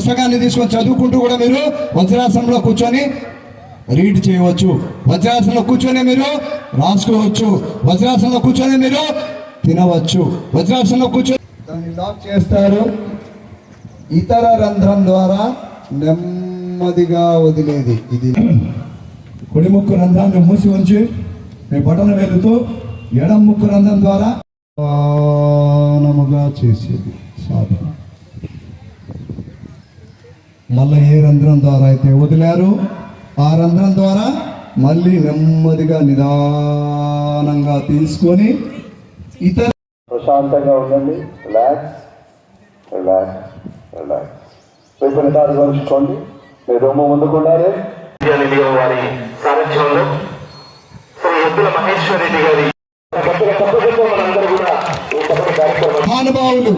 పుస్తకాన్ని తీసుకొని చదువుకుంటూ కూడా మీరు వజ్రాసనంలో కూర్చొని రీడ్ చేయవచ్చు. వజ్రాసనంలో కూర్చొని మీరు రాసుకోవచ్చు. వజ్రాసనంలో కూర్చొని మీరు తినవచ్చు. వజ్రాసనంలో కూర్చొని దాన్ని లాక్ చేస్తారు. ఇతర రంధ్రం ద్వారా నెమ్మదిగా వదిలేది. ఇది కుడి ముక్కు రంధ్రాన్ని మూసి ఉంచి మీ బటన్ వెళుతూ ఎడం ముక్కు రంధ్రం ద్వారా చేసేది. సాధన. మళ్ళీ ఏ రంధ్రం ద్వారా అయితే వదిలారు ఆ రంధ్రం ద్వారా మళ్ళీ నెమ్మదిగా నిదానంగా తీసుకొని ఇతర ప్రశాంతంగా ఉండండి. రిలాక్స్ రిలాక్స్ రిలాక్స్ రేపు నిదాలు కలుసుకోండి మీ రూము ముందుకు ఉండాలి. రెడ్డి గారి వారి సారథ్యంలో శ్రీ ఎద్దుల మహేశ్వర్ రెడ్డి గారి మహానుభావులు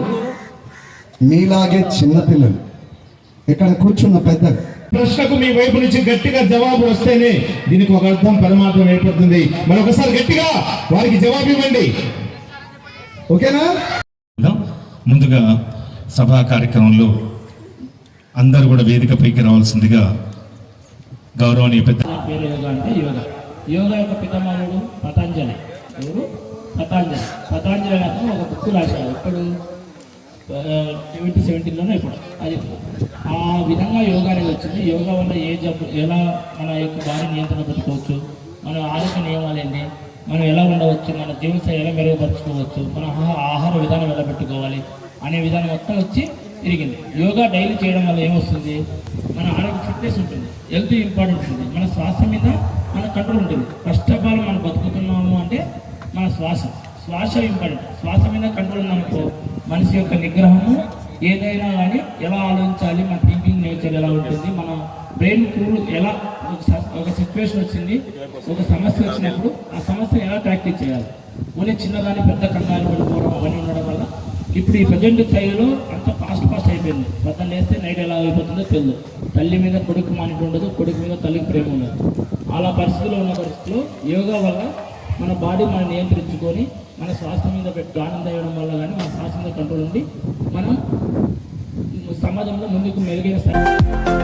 మీలాగే చిన్నపిల్లలు ఇక్కడ కూర్చున్న పెద్దలు ప్రశ్నకు మీ వైపు నుంచి గట్టిగా జవాబు వస్తేనే దీనికి ఒక అర్థం పరమార్థం ఏర్పడుతుంది. మరి ఒకసారి గట్టిగా వారికి జవాబు ఇవ్వండి. ఓకేనా? ముందుగా సభా కార్యక్రమంలో అందరూ కూడా వేదికపైకి రావాల్సిందిగా గౌరవనీయ పెద్ద పేరు యోగా అంటే యోగా. యోగా యొక్క పితామహుడు పతంజలి. ఎవరు? పతంజలి. పతంజలి అతను ఒక బుక్ రాశాడు. ఇప్పుడు సెవెంటీ సెవెంటీన్లోనే ఇప్పుడు. అది. ఆ విధంగా యోగా అనేది వచ్చింది. యోగా వల్ల ఏ జబ్బు ఎలా మన యొక్క బాడీ నియంత్రణ పెట్టుకోవచ్చు? మన ఆరోగ్య నియమాలు ఏంటి? మనం ఎలా ఉండవచ్చు? మన జీవనశైలి ఎలా మెరుగుపరచుకోవచ్చు? మన ఆహార విధానం ఎలా పెట్టుకోవాలి? అనే విధానం మొత్తం వచ్చి తిరిగింది. యోగా డైలీ చేయడం వల్ల ఏమొస్తుంది? మన ఆరోగ్య ఫిట్నెస్ ఉంటుంది. హెల్త్ ఇంపార్టెంట్ ఉంటుంది. మన శ్వాస మీద మన కంట్రోల్ ఉంటుంది. ఫస్ట్ ఆఫ్ ఆల్ మనం బతుకుతున్నాము అంటే మన శ్వాస. శ్వాస ఇంపార్టెంట్ శ్వాస మీద కంట్రోల్ ఉందనుకో మనిషి యొక్క నిగ్రహము ఏదైనా కానీ ఎలా ఆలోచించాలి? మన థింకింగ్ నేచర్ ఎలా ఉంటుంది? మన బ్రెయిన్ కూల్ ఎలా ఒక స- ఒక సిచ్యువేషన్ వచ్చింది ఒక సమస్య వచ్చినప్పుడు ఆ సమస్య ఎలా ప్రాక్టీస్ చేయాలి? ఓన్లీ చిన్నదాన్ని పెద్ద కంగారు పడిపోవడం అవన్నీ ఉండడం వల్ల ఇప్పుడు ఈ ప్రజెంట్ స్థాయిలో అంత ఫాస్ట్ ఫాస్ట్ అయిపోయింది. పొద్దున్న లేస్తే నైట్ ఎలా అయిపోతుందో తెలియదు తల్లి మీద కొడుకు మానిట ఉండదు కొడుకు మీద తల్లికి ప్రేమ ఉండదు. అలా పరిస్థితిలో ఉన్న పరిస్థితిలో యోగా వల్ల మన బాడీ మనం నియంత్రించుకొని మన శ్వాస మీద గానం ఆనందం వల్ల కానీ మన శ్వాస మీద కంట్రోల్ ఉండి మనం సమాజంలో ముందుకు మెరుగైన స్థాయి